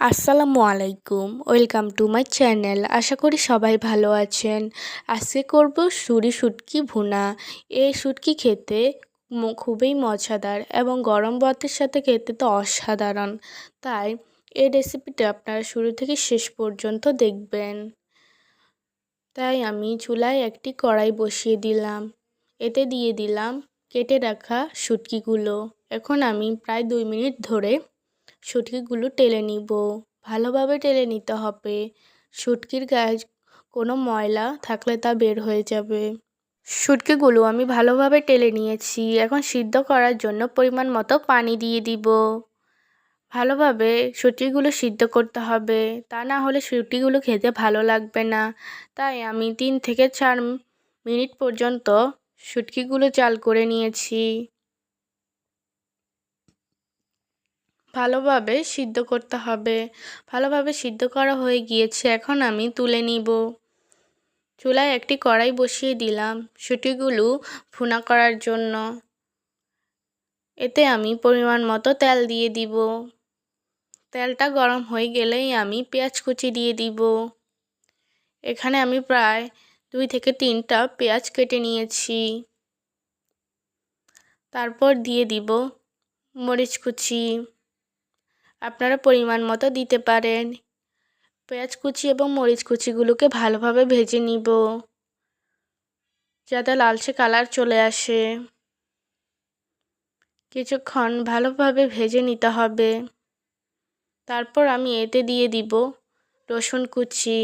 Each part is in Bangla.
আসসালামু আলাইকুম, ওয়েলকাম টু মাই চ্যানেল। আশা করি সবাই ভালো আছেন। আজকে করব সুরি শুটকি ভুনা। এই শুটকি খেতে খুবই মজাদার এবং গরম ভাতের সাথে খেতে তো অসাধারণ। তাই এই রেসিপিটা আপনারা শুরু থেকে শেষ পর্যন্ত দেখবেন। তাই আমি চুলায় একটি কড়াই বসিয়ে দিলাম। এতে দিয়ে দিলাম কেটে রাখা শুটকিগুলো। এখন আমি প্রায় দুই মিনিট ধরে শুটকিগুলো টেলে নিব। ভালোভাবে টেলে নিতে হবে। শুটকির গায়ে কোনো ময়লা থাকলে তা বের হয়ে যাবে। শুটকিগুলো আমি ভালোভাবে টেলে নিয়েছি। এখন সিদ্ধ করার জন্য পরিমাণ মতো পানি দিয়ে দিব। ভালোভাবে শুটকিগুলো সিদ্ধ করতে হবে। তা না হলে শুটকিগুলো খেতে ভালো লাগবে না। তাই আমি তিন থেকে চার মিনিট পর্যন্ত শুটকিগুলো চাল করে নিয়েছি। ভালোভাবে সিদ্ধ করতে হবে। ভালোভাবে সিদ্ধ করা হয়ে গিয়েছে, এখন আমি তুলে নিব। চুলায় একটি কড়াই বসিয়ে দিলাম শুটিগুলো ভুনা করার জন্য। এতে আমি পরিমাণ মতো তেল দিয়ে দিব। তেলটা গরম হয়ে গেলেই আমি পেঁয়াজ কুচি দিয়ে দিব। এখানে আমি প্রায় দুই থেকে তিনটা পেঁয়াজ কেটে নিয়েছি। তারপর দিয়ে দিব মরিচ কুচি। আপনারা পরিমাণ মতো দিতে পারেন। পেঁয়াজ কুচি এবং মরিচ কুচিগুলোকে ভালোভাবে ভেজে নিব, যাতে লালচে কালার চলে আসে। কিছুক্ষণ ভালোভাবে ভেজে নিতে হবে। তারপর আমি এতে দিয়ে দিব রসুন কুচি।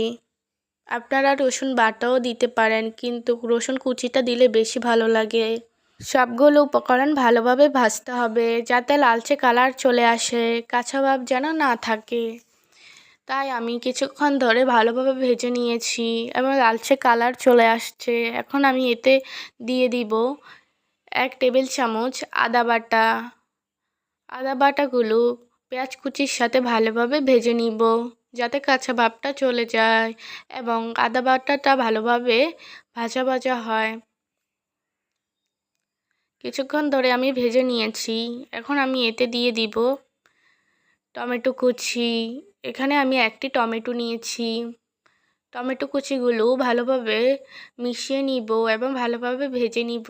আপনারা রসুন বাটাও দিতে পারেন, কিন্তু রসুন কুচিটা দিলে বেশি ভালো লাগে। সবগুলো উপকরণ ভালোভাবে ভাজতে হবে যাতে লালচে কালার চলে আসে, কাঁচা ভাব যেন না থাকে। তাই আমি কিছুক্ষণ ধরে ভালোভাবে ভেজে নিয়েছি এবং লালচে কালার চলে আসছে। এখন আমি এতে দিয়ে দিব এক টেবিল চামচ আদা বাটা। আদা বাটাগুলো পেঁয়াজ কুচির সাথে ভালোভাবে ভেজে নিব যাতে কাঁচা ভাবটা চলে যায় এবং আদা বাটাটা ভালোভাবে ভাজা ভাজা হয়। কিছুক্ষণ ধরে আমি ভেজে নিয়েছি। এখন আমি এতে দিয়ে দিব টমেটো কুচি। এখানে আমি একটি টমেটো নিয়েছি। টমেটো কুচিগুলো ভালোভাবে মিশিয়ে নিব এবং ভালোভাবে ভেজে নিব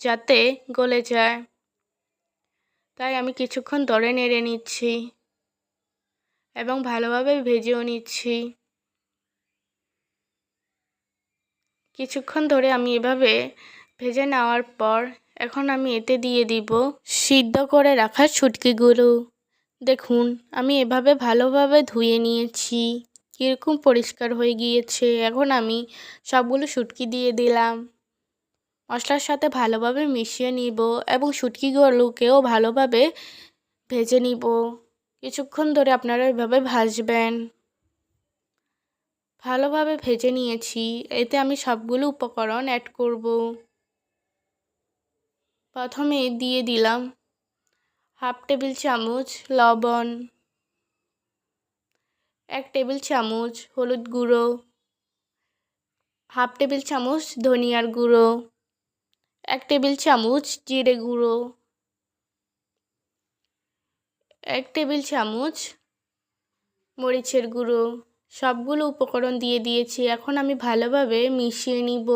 যাতে গলে যায়। তাই আমি কিছুক্ষণ ধরে নেড়ে নিচ্ছি এবং ভালোভাবে ভেজেও নিচ্ছি। কিছুক্ষণ ধরে আমি এভাবে ভেজে নেওয়ার পর এখন আমি এতে দিয়ে দিব সিদ্ধ করে রাখা ছুটকিগুলো দেখুন, আমি এভাবে ভালোভাবে ধুয়ে নিয়েছি। কীরকম পরিষ্কার হয়ে গিয়েছে। এখন আমি সবগুলো শুটকি দিয়ে দিলাম। মশলার সাথে ভালোভাবে মিশিয়ে নিব এবং শুটকিগুলোকেও ভালোভাবে ভেজে নিব। কিছুক্ষণ ধরে আপনারা এভাবে ভাজবেন। ভালোভাবে ভেজে নিয়েছি। এতে আমি সবগুলো উপকরণ অ্যাড করব। প্রথমে দিয়ে দিলাম হাফ টেবিল চামচ লবণ, এক টেবিল চামচ হলুদ গুঁড়ো, হাফ টেবিল চামচ ধনিয়ার গুঁড়ো, এক টেবিল চামচ জিরে গুঁড়ো, এক টেবিল চামচ মরিচের গুঁড়ো। সবগুলো উপকরণ দিয়ে দিয়েছি। এখন আমি ভালোভাবে মিশিয়ে নিব।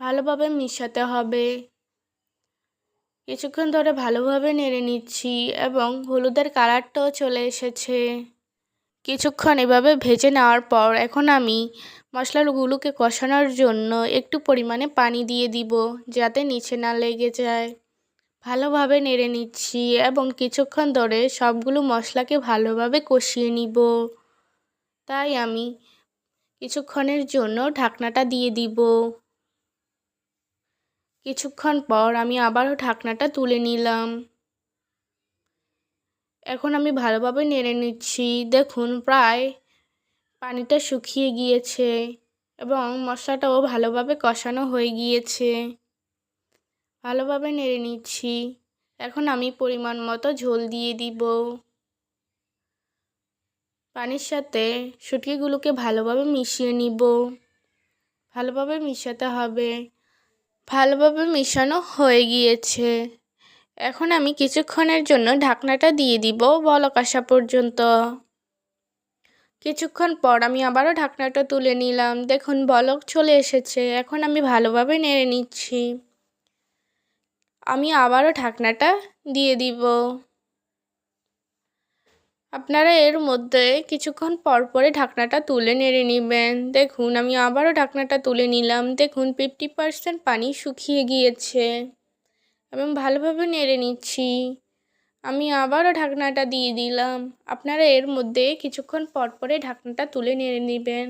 ভালোভাবে মিশাতে হবে। কিছুক্ষণ ধরে ভালোভাবে নেড়ে নিচ্ছি এবং হলুদের কালারটাও চলে এসেছে। কিছুক্ষণ এভাবে ভেজে নেওয়ার পর এখন আমি মশলাগুলোকে কষানোর জন্য একটু পরিমাণে পানি দিয়ে দিব যাতে নিচে না লেগে যায়। ভালোভাবে নেড়ে নিচ্ছি এবং কিছুক্ষণ ধরে সবগুলো মশলাকে ভালোভাবে কষিয়ে নিব। তাই আমি কিছুক্ষণের জন্য ঢাকনাটা দিয়ে দিব। কিছুক্ষণ পর আমি আবারও ঢাকনাটা তুলে নিলাম। এখন আমি ভালোভাবে নেড়ে নিচ্ছি। দেখুন, প্রায় পানিটা শুকিয়ে গিয়েছে এবং মশলাটাও ভালোভাবে কষানো হয়ে গিয়েছে। ভালোভাবে নেড়ে নিচ্ছি। এখন আমি পরিমাণ মতো ঝোল দিয়ে দিব। পানির সাথে শুটকিগুলোকে ভালোভাবে মিশিয়ে নিব। ভালোভাবে মিশাতে হবে। ভালোভাবে মিশানো হয়ে গিয়েছে। এখন আমি কিছুক্ষণের জন্য ঢাকনাটা দিয়ে দিব বলক আসা পর্যন্ত। কিছুক্ষণ পর আমি আবারও ঢাকনাটা তুলে নিলাম। দেখুন, বলক চলে এসেছে। এখন আমি ভালোভাবে নেড়ে নিচ্ছি। আমি আবারও ঢাকনাটা দিয়ে দিব। আপনারা এর মধ্যে কিছুক্ষণ পর পরে ঢাকনাটা তুলে নেড়ে নেবেন। দেখুন, আমি আবারও ঢাকনাটা তুলে নিলাম। দেখুন ফিফটি পারসেন্ট পানি শুকিয়ে গিয়েছে। এবং ভালোভাবে নেড়ে নিচ্ছি। আমি আবারও ঢাকনাটা দিয়ে দিলাম। আপনারা এর মধ্যে কিছুক্ষণ পর পরে ঢাকনাটা তুলে নেড়ে নেবেন।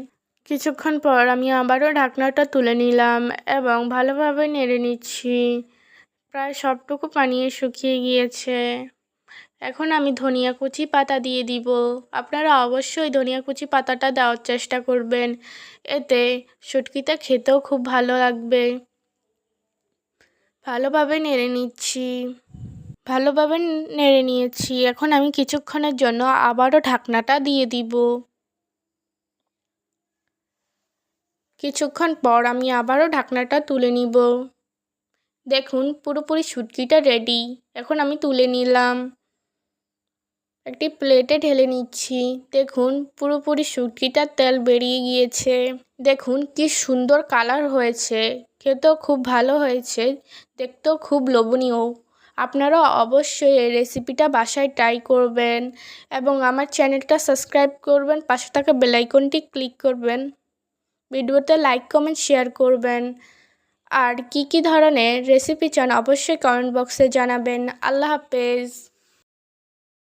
কিছুক্ষণ পর আমি আবারও ঢাকনাটা তুলে নিলাম এবং ভালোভাবে নেড়ে নিচ্ছি। প্রায় সবটুকু পানি শুকিয়ে গিয়েছে। এখন আমি ধনিয়া কুচি পাতা দিয়ে দিব। আপনারা অবশ্যই ধনিয়া কুচি পাতাটা দেওয়ার চেষ্টা করবেন। এতে শুটকিটা খেতেও খুব ভালো লাগবে। ভালোভাবে নেড়ে নিচ্ছি। ভালোভাবে নেড়ে নিয়েছি। এখন আমি কিছুক্ষণের জন্য আবারও ঢাকনাটা দিয়ে দিব। কিছুক্ষণ পর আমি আবারও ঢাকনাটা তুলে নিব। দেখুন, পুরোপুরি শুটকিটা রেডি এখন আমি তুলে নিলাম। একটি প্লেটে ঢেলে নিচ্ছি। দেখুন, পুরোপুরি শুটকিটার তেল বেরিয়ে গিয়েছে। দেখুন, কি সুন্দর কালার হয়েছে। খেতেও খুব ভালো হয়েছে। দেখতেও খুব লোভনীয়। আপনারা অবশ্যই এই রেসিপিটা বাসায় ট্রাই করবেন এবং আমার চ্যানেলটা সাবস্ক্রাইব করবেন, পাশে থাকা বেলাইকনটি ক্লিক করবেন। ভিডিওতে লাইক, কমেন্ট, শেয়ার করবেন। আর কি কি ধরনের রেসিপি চান অবশ্যই কমেন্ট বক্সে জানাবেন। আল্লাহ হাফেজ।